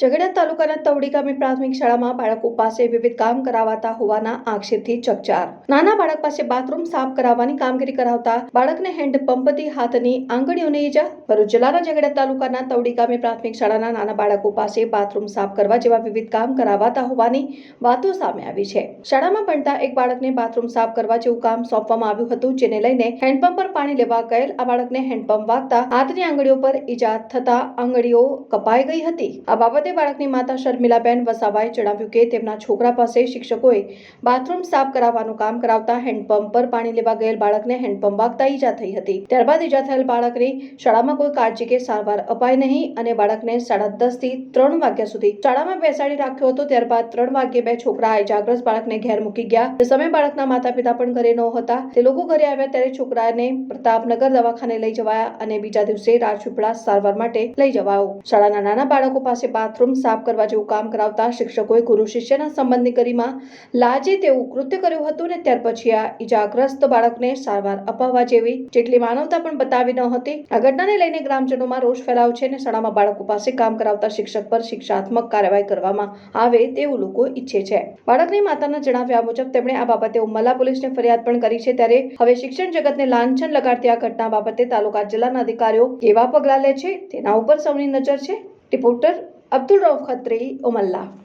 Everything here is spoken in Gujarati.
ઝઘડા તાલુકાના તવડી ગામે પ્રાથમિક શાળામાં બાળકો પાસે વિવિધ કામ કરાવાતા હોવાના આક્ષેપથી ચકચાર. નાના બાળક પાસે બાથરૂમ સાફ કરાવવાની કામગીરી કરાવતા બાળકને હેન્ડપંપથી હાથની આંગળીઓને ઈજા, ભરૂચ જિલ્લાના ઝઘડા તાલુકાના તવડી ગામે પ્રાથમિક શાળાના નાના બાળકો પાસે બાથરૂમ સાફ કરવા જેવા વિવિધ કામ કરાવાતા હોવાની વાતો સામે આવી છે. શાળામાં ભણતા એક બાળકને બાથરૂમ સાફ કરવા જેવું કામ સોંપવામાં આવ્યું હતું, જેને લઈને હેન્ડપંપ પર પાણી લેવા ગયેલ આ બાળકને હેન્ડપંપ વાગતા હાથની આંગળીઓ પર ઈજા થતા આંગળીઓ કપાઈ ગઈ હતી. આ બાબતે બાળકની માતા શર્મિલાબેન વસાવાએ જણાવ્યું કે તેમના છોકરા પાસે શિક્ષકોએ બાથરૂમ સાફ કરાવવાનું કામ કરાવતા હેન્ડપંપ પર પાણી લેવા ગયેલ બાળકને હેન્ડપંપ વાગતા ઈજા થઈ હતી. ત્યારબાદ ઈજા થયેલ બાળકની શાળામાં કોઈ કાળજી કે સારવાર અપાય નહીં અને બાળકને સાડા દસથી ત્રણ વાગ્યા સુધી શાળામાં બેસાડી રાખ્યો હતો. ત્યારબાદ ત્રણ વાગ્યે બે છોકરા ઇજાગ્રસ્ત બાળકને ઘેર મૂકી ગયા. તે સમયે બાળકના માતા પિતા પણ ઘરે ન હતા. તે લોકો ઘરે આવ્યા ત્યારે છોકરાને પ્રતાપનગર દવાખાને લઈ જવાયા અને બીજા દિવસે રાજપીપળા સારવાર માટે લઈ જવાયો. શાળાના નાના બાળકો પાસે બાથરૂમ સાફ કરવા જેવું કામ કરાવતા શિક્ષકોએ ગુરુ શિષ્યના સંબંધની કરીમાં લાજે તેવું કૃત્ય કર્યું હતું ને ત્યાર પછી આ ઇજાગ્રસ્ત બાળકને સારવાર અપાવવા જેવી જેટલી માનવતા પણ બતાવી ન હતી. આ ઘટનાને લઈને ગ્રામજનોમાં રોષ ફેલાવ છે અને શાળામાં બાળકો પાસે કામ કરાવતા શિક્ષક પર શિક્ષાત્મક કાર્યવાહી કરવામાં આવે તેવું લોકો ઈચ્છે છે. બાળકની માતાના જણાવ્યા મુજબ તેમણે આ બાબતે ઉમલ્લા પોલીસને ફરિયાદ પણ કરી છે. ત્યારે હવે શિક્ષણ જગતને લાંછન લગાડતી આ ઘટના બાબતે તાલુકા જિલ્લાના અધિકારીઓ કેવા પગલાં લે છે તેના ઉપર સૌની નજર છે. રિપોર્ટર عبد الرؤوف خطري أم الله